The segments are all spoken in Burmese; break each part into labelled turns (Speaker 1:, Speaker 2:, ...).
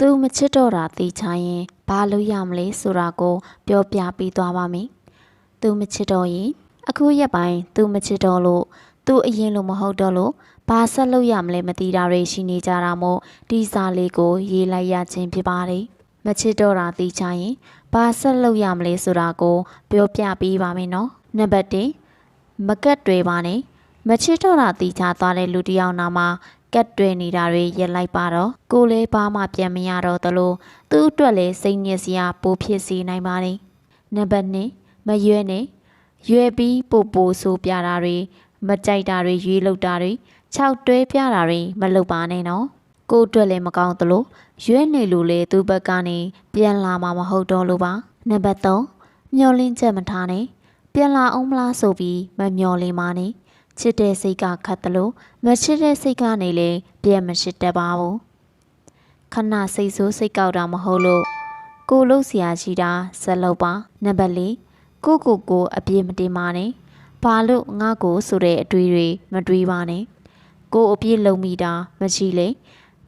Speaker 1: သူမချစ်တော့တာသိချရင်ဘာလို့ရမလဲဆိုတာကို ပြောပြပေးသွားပါမယ်။သူမချစ်တော့ရင်အခုရက်ပိုင်းသူမချစ်တော့လို့သူအရင်လိုမဟုတ်တော့လို့ဘာဆက်လုပ်ရမလဲမသိတာတွေရှိနေကြတာမို့ဒီစာလေးကို ရေးလိုက်ရခြင်းဖြစ်ပါတယ်။မချစ်တော့တာသိချရင်ဘာဆက်လုပ်ရမလဲဆိုတာကို ပြောပြပေးပါမယ်နော်။နံပါတ်1မကတ်တွေပါနဲ့မချစ်တော့တာသိချသွားတဲ့လူတစ်ယောက်နာမှာ ကတ်တွဲနေတာတွေရက်လိုက်ပါတော့ကိုလည်းဘာမှပြန်မရတော့သလိုသူ့အတွက်လည်းစိတ်ညစ်စရာပိုဖြစ်စေနိုင်ပါတယ်နံပါတ်2မရွဲနဲ့ရွယ်ပြီးပို့ပို့ဆိုးပြတာတွေမကြိုက်တာတွေရွေးလောက်တာတွေခြောက်တွဲပြတာတွေမလုပ်ပါနဲ့နော်ကိုယ့်အတွက်လည်းမကောင်းသလိုရွဲနေလို့လေသူ့ဘက်ကနေပြန်လာမှာမဟုတ်တော့လို့ပါနံပါတ်3မျောလင်းချက်မထားနဲ့ပြန်လာအောင်မလားဆိုပြီးမမျောလင်းပါနဲ့ ချစ်တဲ့စိတ်ကခတ်တယ်လို့မချစ်တဲ့စိတ်ကနေလေပြန်မရှိတတ်ပါဘူးခဏစိတ်ဆိုးစိတ်ကောက်တာမဟုတ်လို့ကိုလို့ဆရာရှိတာဇက်လုပ်ပါနံပါတ်၄ကိုကိုကိုအပြည့်မတင်ပါနဲ့ဘာလို့ငါကိုဆိုတဲ့အတွေးတွေမတွေးပါနဲ့ကိုအပြည့်လုံမိတာမရှိလေ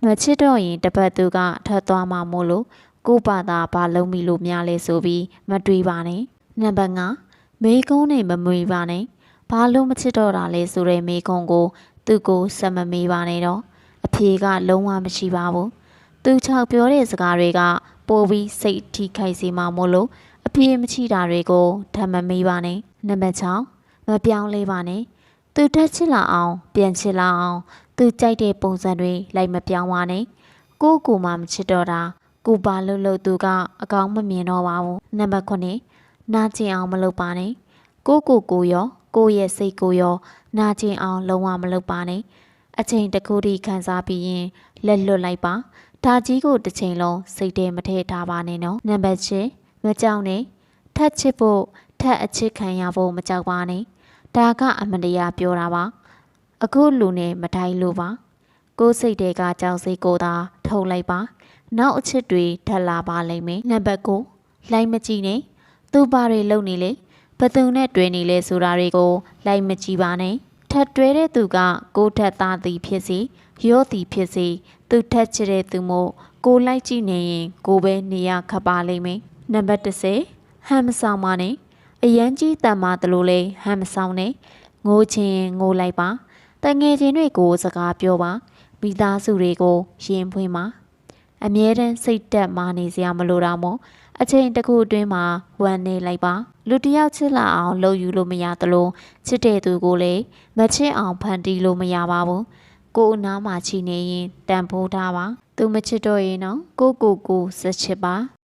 Speaker 1: မချစ်တော့ရင်တစ်ပတ်သူကထွက်သွားမှာမို့လို့ကိုပါတာဘာလုံမိလို့များလဲဆိုပြီးမတွေးပါနဲ့နံပါတ်5မေကုန်းနဲ့မမွေပါနဲ့ ဘာလို့မချစ်တော့တာလဲဆိုတဲ့မိကုံကို သူ့ကိုစက်မမေးပါနဲ့တော့အဖြေကလုံးဝမရှိပါဘူးသူချောက်ပြောတဲ့စကားတွေကပိုပြီးစိတ်ထိခိုက်စေမှာမို့လို့အဖြေမချိတာတွေကိုဓမ္မမေးပါနဲ့နံပါတ်6မပြောင်းလဲပါနဲ့သူတက်ချစ်လာအောင် ပြန်ချစ်လာအောင်သူကြိုက်တဲ့ပုံစံတွေလိုက်မပြောင်းပါနဲ့ကိုယ့်ကိုယ်မှမချစ်တော့တာကိုပါလို့လို့သူကအကောင်းမမြင်တော့ပါဘူးနံပါတ်9နာကျင်အောင်မလုပ်ပါနဲ့ကိုကိုကိုရော ကိုယ့်ရဲ့စိတ်ကိုရောနာကျင်အောင်လုံးဝမလုပ်ပါနဲ့အချိန်တစ်ခုတည်းခံစားပြီးရင်လက်လွတ်လိုက်ပါဒါကြီးကိုတစ်ချိန်လုံးစိတ်ထဲမထည့်ထားပါနဲ့နော်နံပါတ်6မကြောက်နဲ့ထက်ချစ်ဖို့ထက်အချစ်ခံရဖို့မကြောက်ပါနဲ့ဒါကအမတရားပြောတာပါအခုလူနဲ့မတိုင်းလို့ပါကိုယ်စိတ်တွေကကြောက်စိတ်ကိုသာထုတ်လိုက်ပါနောက်အချစ်တွေထပ်လာပါလိမ့်မယ်နံပါတ်9လိုက်မကြည့်နဲ့သူဘာတွေလုပ်နေလဲ ဘသူနဲ့တွဲနေလဲဆိုတာတွေကိုလိုက်မကြည့်ပါနဲ့ထပ်တွဲတဲ့သူကကိုယ်ထက်သားသည်ဖြစ်စေရော့သည်ဖြစ်စေသူထက်ချစ်တဲ့သူမို့ကိုလိုက်ကြည့်နေရင်ကိုပဲနေရခပ်ပါလိမ့်မယ်နံပါတ်30ဟမ်မဆောင်ပါနဲ့အရန်ကြီးတန်မာတလို့လဲဟမ်မဆောင်နဲ့ငိုချင်ရင်ငိုလိုက်ပါတငယ်ချင်းတွေကိုစကားပြောပါမိသားစုတွေကိုရင်ဖွင့်ပါအမြဲတမ်းစိတ်တက်မာနေစရာမလိုတာမို့ အချိန်တစ်ခုအတွင်းမှာဝမ်းနေလိုက်ပါလူတစ်ယောက်ချစ်လာအောင်လှုပ်ယူလို့မရသလိုချစ်တဲ့သူကိုလည်းမချစ်အောင်ဖန်တီးလို့မရပါဘူးကိုယ်အနားမှာချီနေရင်တန်ဖိုးထားပါသူမချစ်တော့ရင်တော့ကိုကိုကိုစချစ်ပါ